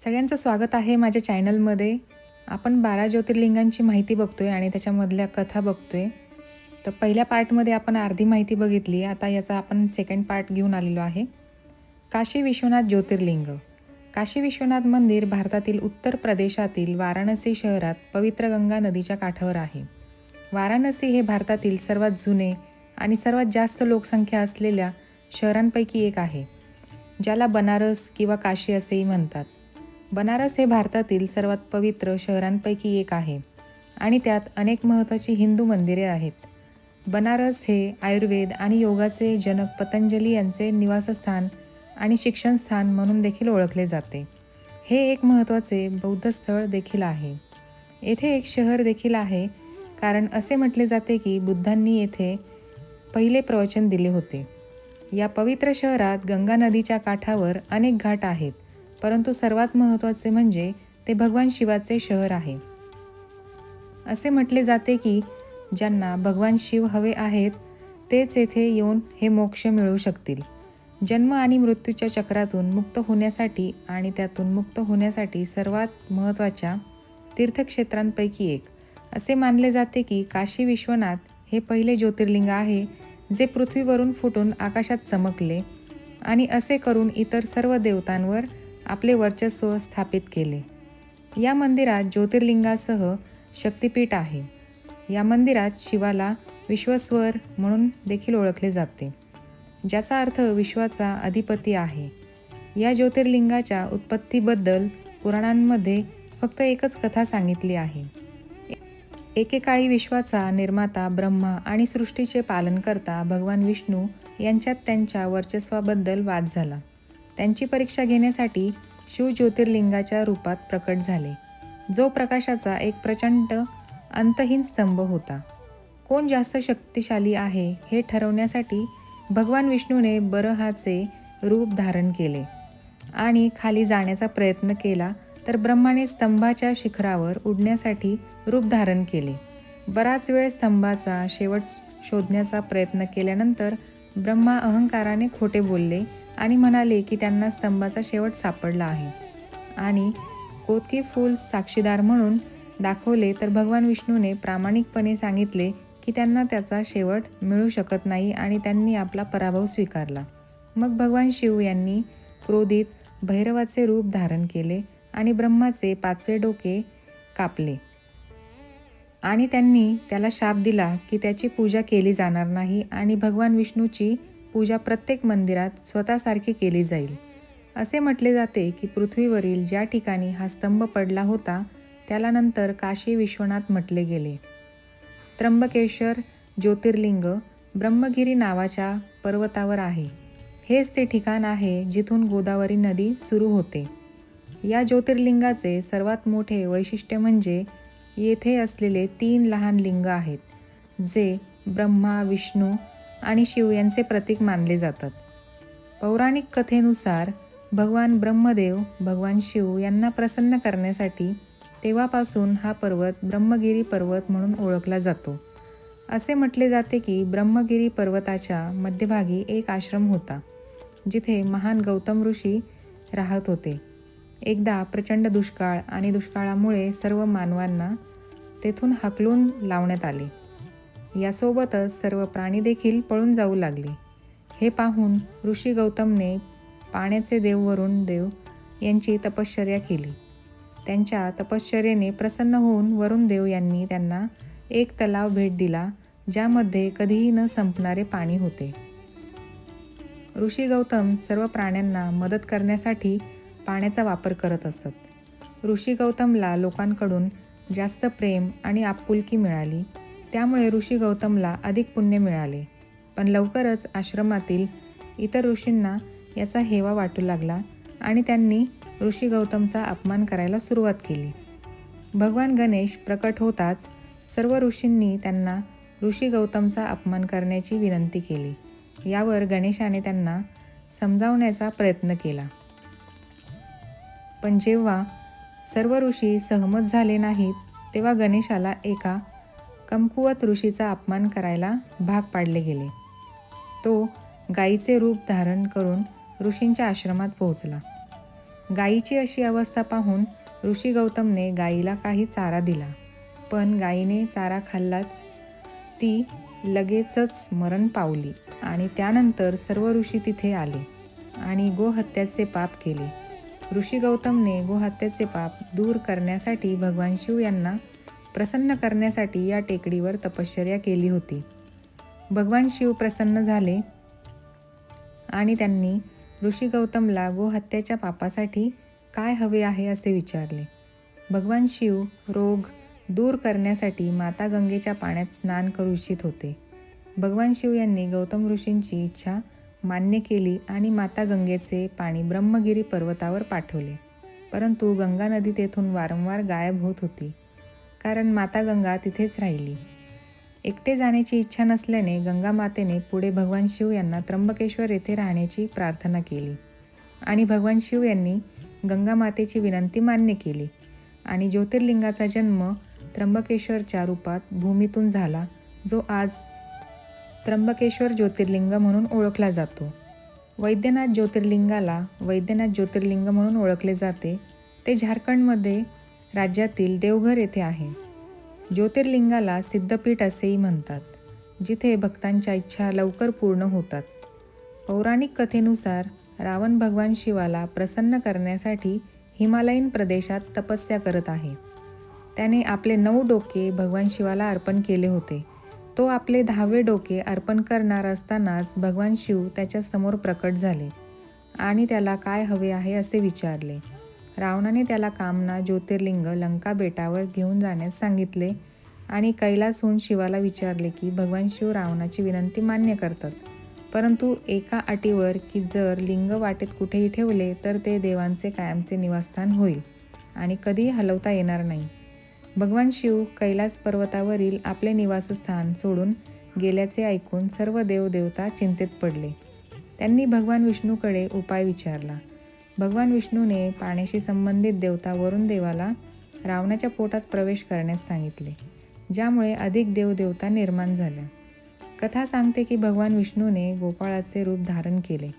सगळ्यांचं स्वागत आहे माझ्या चॅनलमध्ये. आपण बारा ज्योतिर्लिंगांची माहिती बघतो आहे आणि त्याच्यामधल्या कथा बघतो आहे तर पहिल्या पार्टमध्ये आपण अर्धी माहिती बघितली. आता याचा आपण सेकंड पार्ट घेऊन आलेलो आहे. काशी विश्वनाथ ज्योतिर्लिंग. काशी विश्वनाथ मंदिर भारतातील उत्तर प्रदेशातील वाराणसी शहरात पवित्र गंगा नदीच्या काठावर आहे. वाराणसी हे भारतातील सर्वात जुने आणि सर्वात जास्त लोकसंख्या असलेल्या शहरांपैकी एक आहे ज्याला बनारस किंवा काशी असेही म्हणतात. बनारस हे भारतातील सर्वात पवित्र शहरांपैकी एक आहे आणि त्यात अनेक महत्त्वाची हिंदू मंदिरे आहेत. बनारस हे आयुर्वेद आणि योगाचे जनक पतंजली यांचे निवासस्थान आणि शिक्षणस्थान म्हणून देखील ओळखले जाते. हे एक महत्त्वाचे बौद्ध स्थळ देखील आहे. येथे एक शहर देखील आहे कारण असे म्हटले जाते की बुद्धांनी येथे पहिले प्रवचन दिले होते. या पवित्र शहरात गंगा नदीच्या काठावर अनेक घाट आहेत. परंतु सर्वात महत्त्वाचे म्हणजे ते भगवान शिवाचे शहर आहे. असे म्हटले जाते की ज्यांना भगवान शिव हवे आहेत तेच येथे येऊन हे मोक्ष मिळू शकतील. जन्म आणि मृत्यूच्या चक्रातून मुक्त होण्यासाठी आणि त्यातून मुक्त होण्यासाठी सर्वात महत्त्वाच्या तीर्थक्षेत्रांपैकी एक. असे मानले जाते की काशी विश्वनाथ हे पहिले ज्योतिर्लिंग आहे जे पृथ्वीवरून फुटून आकाशात चमकले आणि असे करून इतर सर्व देवतांवर आपले वर्चस्व स्थापित केले. या मंदिरात ज्योतिर्लिंगासह शक्तिपीठ आहे. या मंदिरात शिवाला विश्वस्वर म्हणून देखील ओळखले जाते. ज्याचा अर्थ विश्वाचा अधिपती आहे. या ज्योतिर्लिंगाच्या उत्पत्तीबद्दल पुराणांमध्ये फक्त एकच कथा सांगितली आहे. एकेकाळी विश्वाचा निर्माता ब्रह्मा आणि सृष्टीचे पालनकर्ता भगवान विष्णू यांच्यात त्यांच्या वर्चस्वाबद्दल वाद झाला. त्यांची परीक्षा घेण्यासाठी शिव ज्योतिर्लिंगाच्या रूपात प्रकट झाले जो प्रकाशाचा एक प्रचंड अंतहीन स्तंभ होता. कोण जास्त शक्तिशाली आहे हे ठरवण्यासाठी भगवान विष्णूने बरहाचे रूप धारण केले आणि खाली जाण्याचा प्रयत्न केला तर ब्रह्माने स्तंभाच्या शिखरावर उडण्यासाठी रूप धारण केले. बराच वेळ स्तंभाचा शेवट शोधण्याचा प्रयत्न केल्यानंतर ब्रह्मा अहंकाराने खोटे बोलले आणि म्हणाले की त्यांना स्तंभाचा शेवट सापडला आहे. आणि कोतकी फूल साक्षीदार म्हणून दाखवले तर भगवान विष्णूने प्रामाणिकपणे सांगितले की त्यांना त्याचा शेवट मिळू शकत नाही आणि त्यांनी आपला पराभव स्वीकारला. मग भगवान शिव यांनी क्रोधित भैरवाचे रूप धारण केले आणि ब्रह्माचे पाचवे डोके कापले. आणि त्यांनी त्याला शाप दिला की त्याची पूजा केली जाणार नाही आणि भगवान विष्णूची पूजा प्रत्येक मंदिरात स्वतःसारखी केली जाईल. असे म्हटले जाते की पृथ्वीवरील ज्या ठिकाणी हा स्तंभ पडला होता त्याला नंतर काशी विश्वनाथ म्हटले गेले. त्र्यंबकेश्वर ज्योतिर्लिंग ब्रह्मगिरी नावाच्या पर्वतावर आहे. हेच ते ठिकाण आहे जिथून गोदावरी नदी सुरू होते. या ज्योतिर्लिंगाचे सर्वात मोठे वैशिष्ट्य म्हणजे येथे असलेले तीन लहान लिंग आहेत जे ब्रह्मा विष्णू आणि शिव यांचे प्रतीक मानले जातात. पौराणिक कथेनुसार भगवान ब्रह्मदेव भगवान शिव यांना प्रसन्न करण्यासाठी तेव्हापासून हा पर्वत ब्रह्मगिरी पर्वत म्हणून ओळखला जातो. असे म्हटले जाते की ब्रह्मगिरी पर्वताच्या मध्यभागी एक आश्रम होता जिथे महान गौतम ऋषी राहत होते. एकदा प्रचंड दुष्काळ आणि दुष्काळामुळे सर्व मानवांना तेथून हकलून लावण्यात आले. यासोबतच सर्व प्राणी देखील पळून जाऊ लागले. हे पाहून ऋषी गौतमने पाण्याचे देव वरुण देव यांची तपश्चर्या केली. त्यांच्या तपश्चर्येने प्रसन्न होऊन वरुण देव यांनी त्यांना एक तलाव भेट दिला ज्यामध्ये कधीही न संपणारे पाणी होते. ऋषी गौतम सर्व प्राण्यांना मदत करण्यासाठी पाण्याचा वापर करत असत. ऋषी गौतमला लोकांकडून जास्त प्रेम आणि आपुलकी मिळाली. त्यामुळे ऋषी गौतमला अधिक पुण्य मिळाले. पण लवकरच आश्रमातील इतर ऋषींना याचा हेवा वाटू लागला आणि त्यांनी ऋषी गौतमचा अपमान करायला सुरुवात केली. भगवान गणेश प्रकट होताच सर्व ऋषींनी त्यांना ऋषी गौतमचा अपमान करण्याची विनंती केली. यावर गणेशाने त्यांना समजावण्याचा प्रयत्न केला. पण जेव्हा सर्व ऋषी सहमत झाले नाहीत तेव्हा गणेशाला एका कमकुवत ऋषीचा अपमान करायला भाग पाडले गेले. तो गायीचे रूप धारण करून ऋषींच्या आश्रमात पोहोचला. गायीची अशी अवस्था पाहून ऋषी गौतमने गायीला काही चारा दिला पण गायीने चारा खाल्लाच ती लगेचच मरण पावली आणि त्यानंतर सर्व ऋषी तिथे आले आणि गोहत्याचे पाप केले. ऋषी गौतमने गोहत्याचे पाप दूर करण्यासाठी भगवान शिव यांना प्रसन्न करण्यासाठी या टेकडीवर तपश्चर्या केली होती. भगवान शिव प्रसन्न झाले आणि त्यांनी ऋषी गौतमला गोहत्याच्या पापासाठी काय हवे आहे असे विचारले. भगवान शिव रोग दूर करण्यासाठी माता गंगेच्या पाण्यात स्नान करू इच्छित होते. भगवान शिव यांनी गौतम ऋषींची इच्छा मान्य केली आणि माता गंगेचे पाणी ब्रह्मगिरी पर्वतावर पाठवले. परंतु गंगा नदी तेथून वारंवार गायब होत होती. कारण माता गंगा तिथेच राहिली. एकटे जाण्याची इच्छा नसल्याने गंगा मातेने पुढे भगवान शिव यांना त्र्यंबकेश्वर येथे राहण्याची प्रार्थना केली. आणि भगवान शिव यांनी गंगा मातेची विनंती मान्य केली. आणि ज्योतिर्लिंगाचा जन्म त्र्यंबकेश्वरच्या रूपात भूमीतून झाला जो आज त्र्यंबकेश्वर ज्योतिर्लिंग म्हणून ओळखला जातो. वैद्यनाथ ज्योतिर्लिंगाला वैद्यनाथ ज्योतिर्लिंग म्हणून ओळखले जाते. ते झारखंडमध्ये राज्यातील देवघर येथे आहे. ज्योतिर्लिंगाला सिद्धपीठ असेही म्हणतात जिथे भक्तांच्या इच्छा लवकर पूर्ण होतात. पौराणिक कथेनुसार रावण भगवान शिवाला प्रसन्न करण्यासाठी हिमालयीन प्रदेशात तपस्या करत आहे. त्याने आपले नऊ डोके भगवान शिवाला अर्पण केले होते. तो आपले दहावे डोके अर्पण करणार असतानाच भगवान शिव त्याच्यासमोर प्रकट झाले आणि त्याला काय हवे आहे असे विचारले. रावणाने त्याला कामना ज्योतिर्लिंग लंका बेटावर घेऊन जाण्यास सांगितले आणि कैलासहून शिवाला विचारले की भगवान शिव रावणाची विनंती मान्य करतात. परंतु एका अटीवर की जर लिंग वाटेत कुठेही ठेवले तर ते देवांचे कायमचे निवासस्थान होईल आणि कधीही हलवता येणार नाही. भगवान शिव कैलास पर्वतावरील आपले निवासस्थान सोडून गेल्याचे ऐकून सर्व देवदेवता चिंतेत पडले. त्यांनी भगवान विष्णूकडे उपाय विचारला. भगवान विष्णूने पाण्याशी संबंधित देवता वरुण देवाला रावणाच्या पोटात प्रवेश करण्यास सांगितले ज्यामुळे अधिक देवदेवता निर्माण झाल्या. कथा सांगते की भगवान विष्णूने गोपाळाचे रूप धारण केले.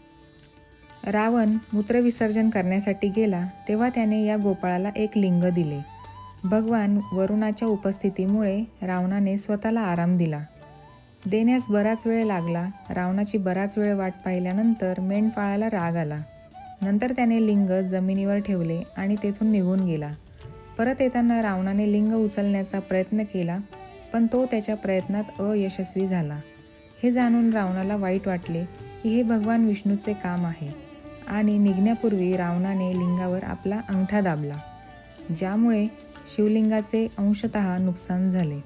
रावण मूत्रविसर्जन करण्यासाठी गेला तेव्हा त्याने या गोपाळाला एक लिंग दिले. भगवान वरुणाच्या उपस्थितीमुळे रावणाने स्वतःला आराम दिला. देण्यास बराच वेळ लागला रावणाची बराच वेळ वाट पाहिल्यानंतर मेंढपाळाला राग आला. नंतर त्याने लिंग जमिनीवर ठेवले आणि तेथून निघून गेला. परत येताना रावणाने लिंग उचलण्याचा प्रयत्न केला पण तो त्याच्या प्रयत्नात अयशस्वी झाला. हे जाणून रावणाला वाईट वाटले की हे भगवान विष्णूचे काम आहे आणि निघण्यापूर्वी रावणाने लिंगावर आपला अंगठा दाबला ज्यामुळे शिवलिंगाचे अंशतः नुकसान झाले.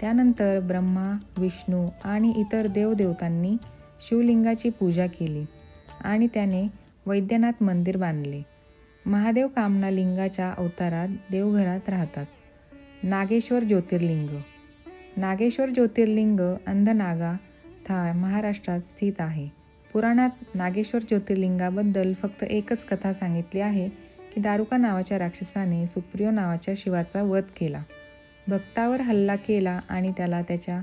त्यानंतर ब्रह्मा विष्णू आणि इतर देवदेवतांनी शिवलिंगाची पूजा केली आणि त्याने वैद्यनाथ मंदिर बांधले. महादेव कामना लिंगाच्या अवतारात देवघरात राहतात. नागेश्वर ज्योतिर्लिंग. नागेश्वर ज्योतिर्लिंग अंधनागा था महाराष्ट्रात स्थित आहे. पुराणात नागेश्वर ज्योतिर्लिंगाबद्दल फक्त एकच कथा सांगितली आहे की दारुका नावाच्या राक्षसाने सुप्रियो नावाच्या शिवाचा वध केला. भक्तावर हल्ला केला आणि त्याला त्याच्या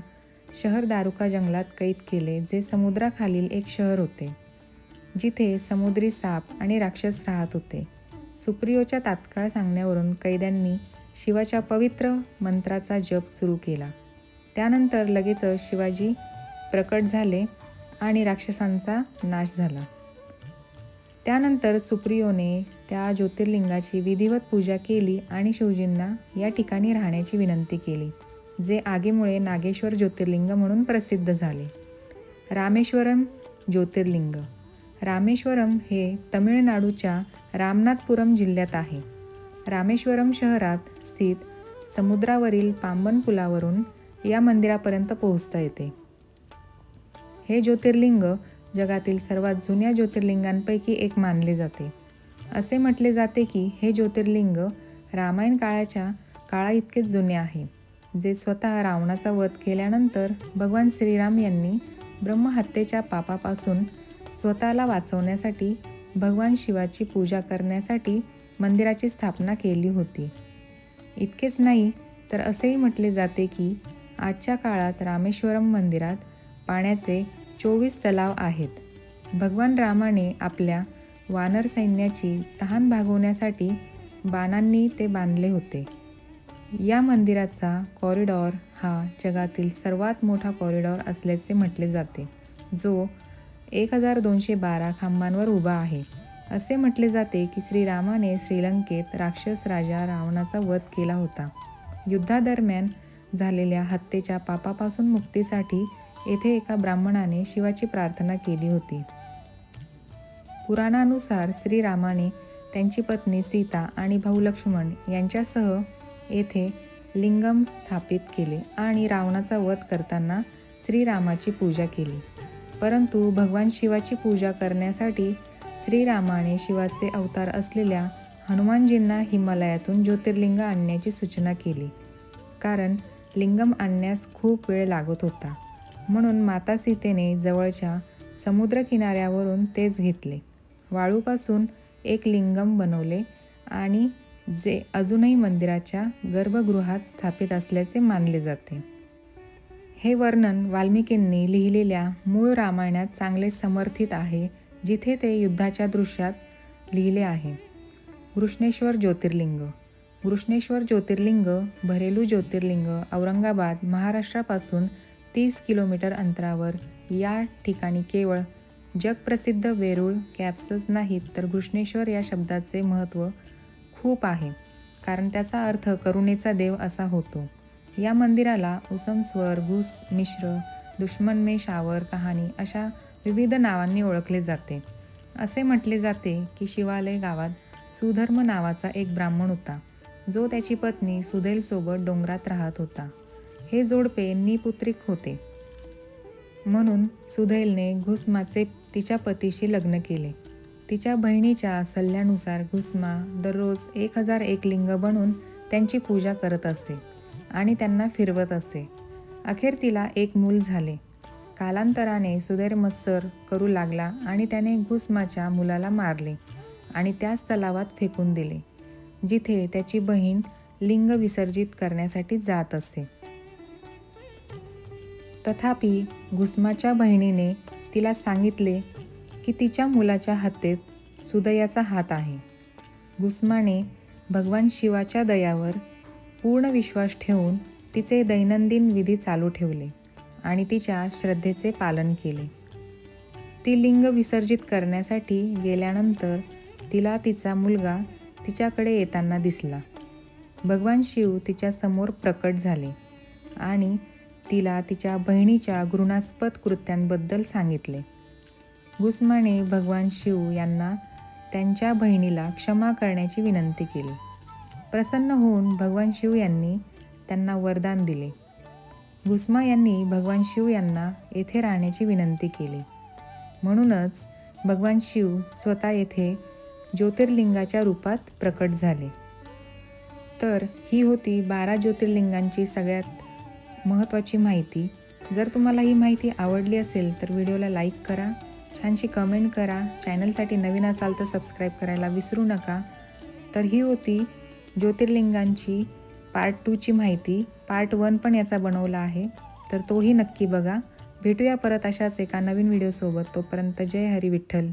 शहर दारुका जंगलात कैद केले जे समुद्राखालील एक शहर होते. जिथे समुद्री साप आणि राक्षस राहत होते. सुप्रियोच्या तात्काळ सांगण्यावरून कैद्यांनी शिवाच्या पवित्र मंत्राचा जप सुरू केला. त्यानंतर लगेचच शिवाजी प्रकट झाले आणि राक्षसांचा नाश झाला. त्यानंतर सुप्रियोने त्या ज्योतिर्लिंगाची विधिवत पूजा केली आणि शिवजींना या ठिकाणी राहण्याची विनंती केली जे आगीमुळे नागेश्वर ज्योतिर्लिंग म्हणून प्रसिद्ध झाले. रामेश्वरम ज्योतिर्लिंग रामेश्वरम हे तमिळनाडूच्या रामनाथपुरम जिल्ह्यात आहे. रामेश्वरम शहरात स्थित समुद्रावरील पांबन पुलावरून या मंदिरापर्यंत पोहोचता येते. हे ज्योतिर्लिंग जगातील सर्वात जुन्या ज्योतिर्लिंगांपैकी एक मानले जाते. असे म्हटले जाते की हे ज्योतिर्लिंग रामायण काळाच्या काळा इतकेच जुने आहे जे स्वतः रावणाचा वध केल्यानंतर भगवान श्रीराम यांनी ब्रह्महत्येच्या पापापासून स्वतःला वाचवण्यासाठी भगवान शिवाची पूजा करण्यासाठी मंदिराची स्थापना केली होती. इतकेच नाही तर असेही म्हटले जाते की आजच्या काळात रामेश्वरम मंदिरात पाण्याचे चोवीस तलाव आहेत. भगवान रामाने आपल्या वानर सैन्याची तहान भागवण्यासाठी बाणांनी ते बांधले होते. या मंदिराचा कॉरिडॉर हा जगातील सर्वात मोठा कॉरिडॉर असल्याचे म्हटले जाते जो एक हजार दोनशे बारा खांबांवर उभा आहे. असे म्हटले जाते की श्रीरामाने श्रीलंकेत राक्षस राजा रावणाचा वध केला होता. युद्धादरम्यान झालेल्या हत्येच्या पापापासून मुक्तीसाठी येथे एका ब्राह्मणाने शिवाची प्रार्थना केली होती. पुराणानुसार श्रीरामाने त्यांची पत्नी सीता आणि भाऊ लक्ष्मण यांच्यासह येथे लिंगम स्थापित केले आणि रावणाचा वध करताना श्रीरामाची पूजा केली. परंतु भगवान शिवाची पूजा करण्यासाठी श्रीरामाने शिवाचे अवतार असलेल्या हनुमानजींना हिमालयातून ज्योतिर्लिंग आणण्याची सूचना केली. कारण लिंगम आणण्यास खूप वेळ लागत होता. म्हणून माता सीतेने जवळच्या समुद्रकिनाऱ्यावरून तेच घेतले. वाळूपासून एक लिंगम बनवले आणि जे अजूनही मंदिराच्या गर्भगृहात स्थापित असल्याचे मानले जाते. हे वर्णन वाल्मिकींनी लिहिलेल्या मूळ रामायणात चांगले समर्थित आहे जिथे ते युद्धाच्या दृश्यात लिहिले आहे. घृष्णेश्वर ज्योतिर्लिंग. घृष्णेश्वर ज्योतिर्लिंग भरेलू ज्योतिर्लिंग औरंगाबाद महाराष्ट्रापासून तीस किलोमीटर अंतरावर. या ठिकाणी केवळ जगप्रसिद्ध वेरूळ कॅप्सच नाहीत तर घृष्णेश्वर या शब्दाचे महत्त्व खूप आहे कारण त्याचा अर्थ करुणेचा देव असा होतो. या मंदिराला उसम स्वर घुस मिश्र दुश्मन शावर कहाणी अशा विविध नावांनी ओळखले जाते. असे म्हटले जाते की शिवालय गावात सुधर्म नावाचा एक ब्राह्मण होता. जो त्याची पत्नी सुधेलसोबत डोंगरात राहत होता. हे जोडपे निपुत्रिक होते. म्हणून सुधैलने घुसमाचे तिच्या पतीशी लग्न केले. तिच्या बहिणीच्या सल्ल्यानुसार घुसमा दररोज एक हजार एक लिंग बनून त्यांची पूजा करत असते आणि त्यांना फिरवत असे. अखेर तिला एक मूल झाले. कालांतराने सुधैर मत्सर करू लागला आणि त्याने घुसमाच्या मुलाला मारले आणि त्याच तलावात फेकून दिले जिथे त्याची बहीण लिंग विसर्जित करण्यासाठी जात असे. तथापि घुसमाच्या बहिणीने तिला सांगितले की तिच्या मुलाच्या हत्येत सुदयाचा हात आहे. घुस्माने भगवान शिवाच्या दयावर पूर्ण विश्वास ठेवून तिचे दैनंदिन विधी चालू ठेवले आणि तिच्या श्रद्धेचे पालन केले. ती लिंग विसर्जित करण्यासाठी गेल्यानंतर तिला तिचा मुलगा तिच्याकडे येताना दिसला. भगवान शिव तिच्यासमोर प्रकट झाले आणि तिला तिच्या बहिणीच्या घृणास्पद कृत्यांबद्दल सांगितले. गुस्माने भगवान शिव यांना त्यांच्या बहिणीला क्षमा करण्याची विनंती केली. प्रसन्न होऊन भगवान शिव यांनी त्यांना वरदान दिले. भुस्मा यांनी भगवान शिव यांना येथे राहण्याची विनंती केली. म्हणूनच भगवान शिव स्वतः येथे ज्योतिर्लिंगाच्या रूपात प्रकट झाले. तर ही होती बारा ज्योतिर्लिंगांची सगळ्यात महत्त्वाची माहिती. जर तुम्हाला ही माहिती आवडली असेल तर व्हिडिओला लाईक करा. छानशी कमेंट करा. चॅनलसाठी नवीन असाल तर सबस्क्राईब करायला विसरू नका. तर ही होती ज्योतिर्लिंगांची पार्ट टूची माहिती पार्ट वन पण याचा बनवला आहे. तर तोही नक्की बघा. भेटूया परत अशाच एका नवीन व्हिडिओसोबत तोपर्यंत जय हरी विठ्ठल.